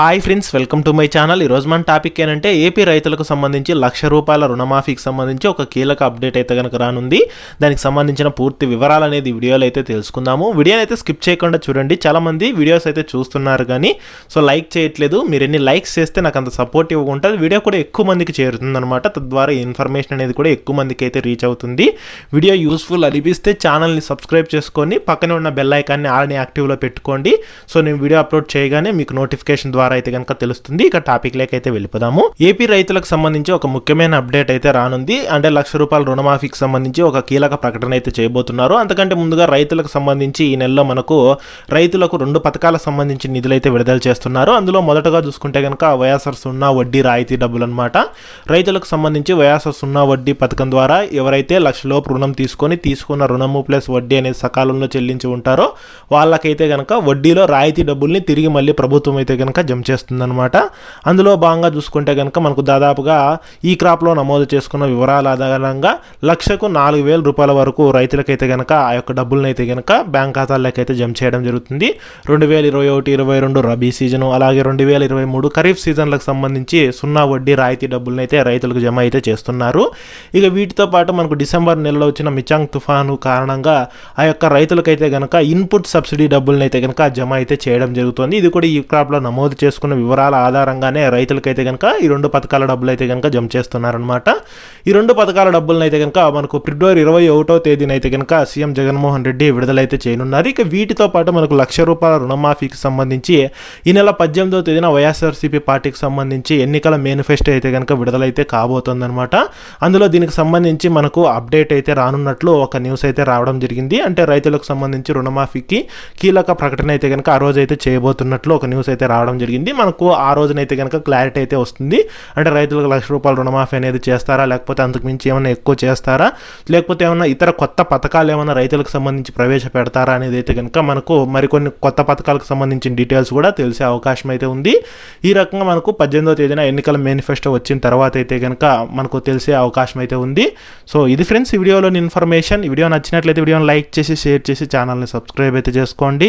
Hi friends welcome to my channel ఈరోజు మన topic ఏంటంటే ఏపీ రైతులకు సంబంధించి లక్ష రూపాయల రుణమాఫీకి సంబంధించి ఒక కీలక అప్డేట్ అయితే కనుక రానుంది. దానికి సంబంధించిన పూర్తి వివరాలు అనేది వీడియోలో అయితే తెలుసుకుందాము. వీడియోని అయితే స్కిప్ చేయకుండా చూడండి. చాలా మంది వీడియోస్ అయితే చూస్తున్నారు కానీ సో లైక్ చేయట్లేదు. మీరు ఎన్ని లైక్స్ చేస్తే నాకు అంత సపోర్ట్ ఇవ్వకుంటుంది వీడియో కూడా ఎక్కువ మందికి చేరుతుంది అనమాట తద్వారా ఇన్ఫర్మేషన్ అనేది కూడా ఎక్కువ మందికి అయితే రీచ్ అవుతుంది. వీడియో యూస్ఫుల్ అనిపిస్తే ఛానల్ని సబ్స్క్రైబ్ చేసుకొని పక్కనే ఉన్న బెల్ ఐకాన్ని ఆల్ని యాక్టివ్లో పెట్టుకోండి. సో నేను వీడియో అప్లోడ్ చేయగానే మీకు నోటిఫికేషన్ ద్వారా అయితే కనుక తెలుస్తుంది ఇక టాపిక్ లేక అయితే వెళ్ళిపోదాము. ఏపీ రైతులకు సంబంధించి ఒక ముఖ్యమైన అప్డేట్ అయితే రానుంది. అంటే లక్ష రూపాయల రుణమాఫీకి సంబంధించి ఒక కీలక ప్రకటన అయితే చేయబోతున్నారు. అంతకంటే ముందుగా రైతులకు సంబంధించి ఈ నెలలో మనకు రైతులకు రెండు పథకాలకు సంబంధించి నిధులు అయితే విడుదల చేస్తున్నారు. అందులో మొదటగా చూసుకుంటే కనుక వైఎస్ఆర్ సున్నా వడ్డీ రాయితీ డబ్బులు అనమాట రైతులకు సంబంధించి వైఎస్ఆర్ సున్నా వడ్డీ పథకం ద్వారా ఎవరైతే లక్షలోపు రుణం తీసుకొని తీసుకున్న రుణము ప్లస్ వడ్డీ అనేది సకాలంలో చెల్లించి ఉంటారో వాళ్ళకైతే కనుక వడ్డీలో రాయితీ డబ్బుల్ని తిరిగి మళ్ళీ ప్రభుత్వం అయితే కనుక జమ చేస్తుందన్నమాట. అందులో భాగంగా చూసుకుంటే కనుక మనకు దాదాపుగా ఈ క్రాప్లో నమోదు చేసుకున్న వివరాల ఆధారంగా లక్షకు నాలుగు వేల రూపాయల వరకు రైతులకైతే కనుక ఆ యొక్క డబ్బులను అయితే కనుక బ్యాంక్ ఖాతాల్లోకి జమ చేయడం జరుగుతుంది. రెండు వేల ఇరవై ఒకటి ఇరవై రెండు రబీ సీజను అలాగే రెండు వేల ఇరవై మూడు ఖరీఫ్ సీజన్లకు సంబంధించి సున్నా వడ్డీ రాయితీ డబ్బులను అయితే రైతులకు జమ అయితే చేస్తున్నారు. ఇక వీటితో పాటు మనకు డిసెంబర్ నెలలో వచ్చిన మిచాంగ్ తుఫాను కారణంగా ఆ యొక్క రైతులకైతే కనుక ఇన్పుట్ సబ్సిడీ డబ్బులను అయితే కనుక జమ అయితే చేయడం జరుగుతుంది. ఇది కూడా ఈ క్రాప్లో నమోదు చేసుకున్న వివరాల ఆధారంగానే రైతులకైతే కనుక ఈ రెండు పథకాల డబ్బులు అయితే కనుక జమ చేస్తున్నారనమాట ఈ రెండు పథకాల డబ్బులను అయితే కనుక మనకు ఫిబ్రవరి ఇరవై ఒకటో తేదీన అయితే కనుక సీఎం జగన్మోహన్ రెడ్డి విడుదలైతే చేయనున్నారు. ఇక వీటితో పాటు మనకు లక్ష రూపాయల రుణమాఫీకి సంబంధించి ఈ నెల పద్దెనిమిదో తేదీన వైఎస్ఆర్సీపీ పార్టీకి సంబంధించి ఎన్నికల మేనిఫెస్టో అయితే కనుక విడుదలైతే కాబోతోందనమాట అందులో దీనికి సంబంధించి మనకు అప్డేట్ అయితే రానున్నట్లు ఒక న్యూస్ అయితే రావడం జరిగింది. అంటే రైతులకు సంబంధించి రుణమాఫీకి కీలక ప్రకటన అయితే కనుక ఆ రోజు అయితే చేయబోతున్నట్లు ఒక న్యూస్ అయితే రావడం జరిగింది. మనకు ఆ రోజునైతే కనుక క్లారిటీ అయితే వస్తుంది. అంటే రైతులకు లక్ష రూపాయల రుణమాఫీ అనేది చేస్తారా? లేకపోతే అంతకుమించి ఏమైనా ఎక్కువ చేస్తారా? లేకపోతే ఏమైనా ఇతర కొత్త పథకాలు ఏమైనా రైతులకు సంబంధించి ప్రవేశపెడతారా అనేది అయితే కనుక మనకు మరికొన్ని కొత్త పథకాలకు సంబంధించిన డీటెయిల్స్ కూడా తెలిసే అవకాశం అయితే ఉంది. ఈ రకంగా మనకు పద్దెనిమిదో తేదీన ఎన్నికల మేనిఫెస్టో వచ్చిన తర్వాత అయితే కనుక మనకు తెలిసే అవకాశం అయితే ఉంది. సో ఇది ఫ్రెండ్స్ ఈ వీడియోలోని ఇన్ఫర్మేషన్ ఈ వీడియో నచ్చినట్లయితే వీడియోని లైక్ చేసి షేర్ చేసి ఛానల్ని సబ్స్క్రైబ్ అయితే చేసుకోండి.